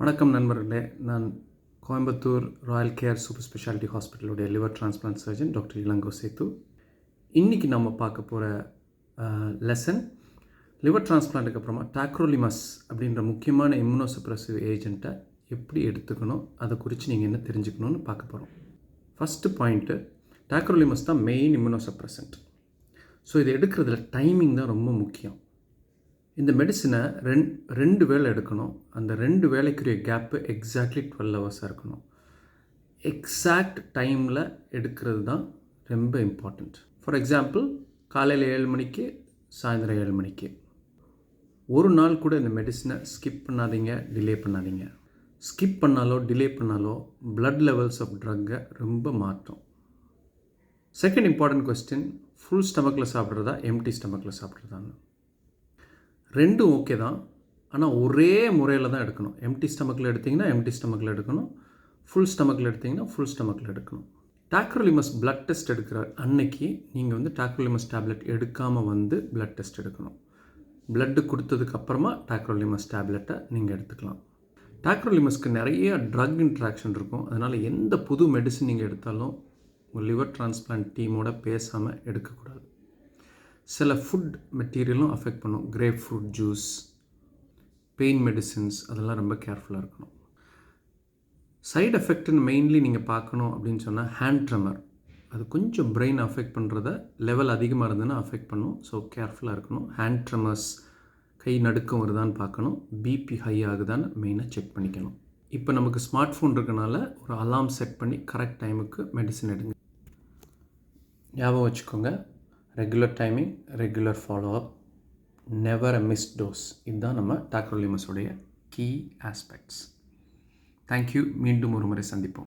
வணக்கம் நண்பர்களே. நான் Coimbatore royal care super speciality ஹாஸ்பிட்டலுடைய liver transplant surgeon doctor Elango Sethu. இன்றைக்கி நம்ம பார்க்க போகிற லெசன் லிவர் டிரான்ஸ்பிளான்ட்டுக்கு அப்புறமா டாக்ரோலிமஸ் அப்படின்ற முக்கியமான இம்யூனோசப்ரசிவ் ஏஜெண்ட்டை எப்படி எடுத்துக்கணும் அதை குறித்து நீங்கள் என்ன தெரிஞ்சுக்கணும்னு பார்க்க போகிறோம் ஃபஸ்ட்டு பாயிண்ட்டு டாக்ரோலிமஸ் தான் மெயின் இம்யூனோசப்ரசன்ட் ஸோ இது எடுக்கிறதுல டைமிங் தான் ரொம்ப முக்கியம். இந்த மெடிசனை ரெண் ரெண்டு வேளை எடுக்கணும். அந்த ரெண்டு வேலைக்குரிய கேப்பு எக்ஸாக்ட்லி டுவெல் ஹவர்ஸாக இருக்கணும். எக்ஸாக்ட் டைமில் எடுக்கிறது தான் ரொம்ப இம்பார்ட்டண்ட் ஃபார் எக்ஸாம்பிள் காலையில் ஏழு மணிக்கு சாயந்தரம் ஏழு மணிக்கு. ஒரு நாள் கூட இந்த மெடிசனை ஸ்கிப் பண்ணாதீங்க டிலே பண்ணாதீங்க. ஸ்கிப் பண்ணாலோ டிலே பண்ணாலோ ப்ளட் லெவல்ஸ் ஆஃப் ட்ரக்கை ரொம்ப மாற்றும். செகண்ட் இம்பார்ட்டன்ட் கொஸ்டின் ஃபுல் ஸ்டமக்கில் சாப்பிட்றதா எம்டி ஸ்டமக்கில் சாப்பிட்றதான்னு. ரெண்டும் ஓகே தான். ஆனால் ஒரே முறையில் தான் எடுக்கணும். எம்டி ஸ்டமக்கில் எடுத்திங்கன்னா எம்டி ஸ்டமக்கில் எடுக்கணும். ஃபுல் ஸ்டமக்கில் எடுத்திங்கன்னா ஃபுல் ஸ்டமக்கில் எடுக்கணும். டாக்ரோலிமஸ் பிளட் டெஸ்ட் எடுக்கிற அன்னைக்கு நீங்கள் வந்து டாக்ரோலிமஸ் டேப்லெட் எடுக்காமல் வந்து பிளட் டெஸ்ட் எடுக்கணும். பிளட்டு கொடுத்ததுக்கப்புறமா டாக்ரோலிமஸ் டேப்லெட்டை நீங்கள் எடுத்துக்கலாம். டாக்ரோலிமஸ்க்கு நிறைய ட்ரக் இன்ட்ராக்ஷன் இருக்கும். அதனால் எந்த புது மெடிசன் நீங்கள் எடுத்தாலும் உங்கள் லிவர் டிரான்ஸ்பிளான்ட் டீமோட பேசாமல் எடுக்கக்கூடாது. சில ஃபுட் மெட்டீரியலும் அஃபெக்ட் பண்ணும். Grapefruit juice pain medicines அதெல்லாம் ரொம்ப கேர்ஃபுல்லாக இருக்கணும். சைடு எஃபெக்ட்னு மெயின்லி நீங்கள் பார்க்கணும் அப்படின்னு சொன்னால் ஹேண்ட் ட்ரமர் அது கொஞ்சம் பிரெயின் அஃபெக்ட் பண்ணுறத லெவல் அதிகமாக இருந்ததுன்னா அஃபெக்ட் பண்ணும். ஸோ கேர்ஃபுல்லாக இருக்கணும். ஹேண்ட் ட்ரமர்ஸ் கை நடுக்கம் வருதான்னு பார்க்கணும். பிபி ஹை ஆகுதான்னு மெயினாக செக் பண்ணிக்கணும். இப்போ நமக்கு ஸ்மார்ட் ஃபோன் இருக்கனால ஒரு அலாம் செட் பண்ணி கரெக்ட் டைமுக்கு மெடிசன் எடுங்க. ஞாபகம் வச்சுக்கோங்க. Regular timing regular follow up never a miss dose இதுதான் நம்ம டாக்ரோலிமஸுடைய கீ ஆஸ்பெக்ட்ஸ் தேங்க்யூ மீண்டும் ஒரு முறை சந்திப்போம்.